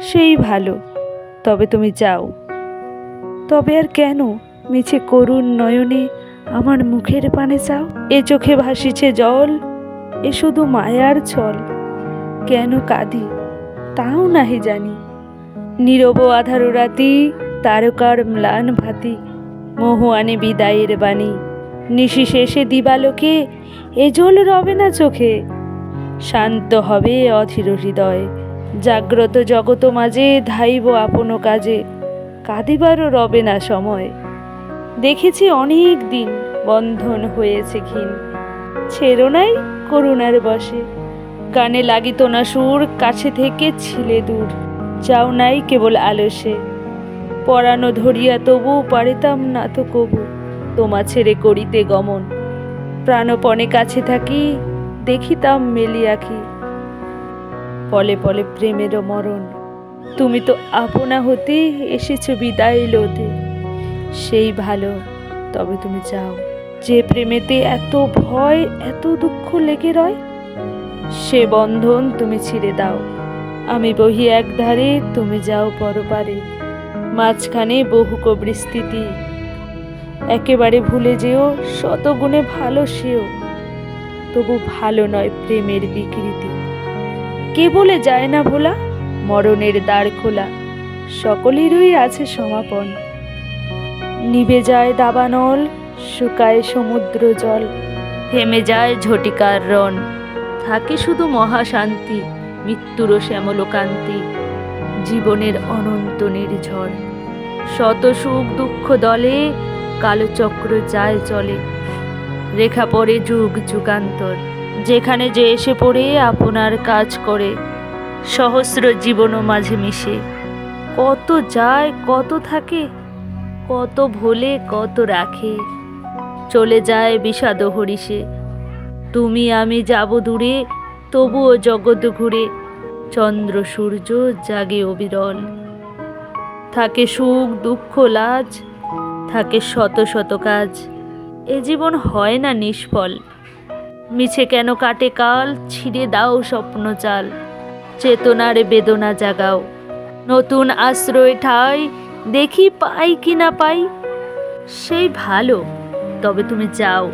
সেই ভালো। তবে তুমি যাও। তবে আর কেন? মিছে করুণ নয়নে আমার মুখের পানে চাও? এ চোখে ভাসিছে জল, এ শুধু মায়ার ছল। কেন কাঁদি? তাও নাহি জানি। নীরব আধার রাতি, তারকার ম্লান ভাতি মোহআনে বিদায়ের বাণী। নিশি শেষে দিবালোকে, এ জল রবে না চোখে। শান্ত হবে অধীর হৃদয়। জাগ্রত জগত মাঝে ধাইব আপন কাজে কাঁদিবারও রবে না সময়। দেখেছি অনেক দিন বন্ধন হয়েছে ঘিন ছেড়ো নাই করুণার বসে গানে লাগিত না সুর, কাছে থেকে ছিলে দূর। যাও নাই কেবল আলসে পরানো ধরিয়া তবু পারিতাম না তো কবু। তোমা ছেড়ে করিতে গমন, প্রাণপণে কাছে থাকি, দেখিতাম মেলিয়াখি পলে পলে প্রেমেরও মরণ। তুমি তো আপনা হতে এসেছ বিদায় লোতে সেই ভালো, তবে তুমি যাও যে প্রেমেতে এত ভয়, এত দুঃখ লেগে রয়? সে বন্ধন তুমি ছিঁড়ে দাও। আমি বহি এক ধারে তুমি যাও পরপারে। মাঝখানে বহু কবৃস্থিতি একেবারে ভুলে যেও, শতগুণে ভালো সেও। তবু ভালো নয় প্রেমের বিকৃতি। কে বলে যায় না ভোলা? মরণের দ্বার খোলা। সকলেরই আছে সমাপন। নিবে যায় দাবানল, শুকায় সমুদ্র জল। থেমে যায় ঝটিকার রণ। থাকে শুধু মহাশান্তি মৃত্যুর শ্যামলকান্তি। জীবনের অনন্ত নির্ঝর। শত সুখ দুঃখ দলে, কালচক্র যায় চলে। রেখা পড়ে যুগ যুগান্তর। যেখানে যে এসে পড়ে আপনার কাজ করে, সহস্র জীবনও মাঝে মিশে। কত যায়, কত থাকে, কত ভোলে, কত রাখে। চলে যায় বিষাদ হরিষে। তুমি আমি যাব দূরে, তবুও জগৎ ঘুরে, চন্দ্র সূর্য জাগে অবিরল। থাকে সুখ, দুঃখ, লাজ, থাকে শত শত কাজ। এ জীবন হয় না নিষ্ফল। মিছে কেন কাটে কাল? ছিঁড়ে দাও স্বপ্ন চাল। চেতনার বেদনা জাগাও। নতুন আশ্রয় ঠাই, দেখি পাই কি না পাই? সেই ভালো, তবে তুমি যাও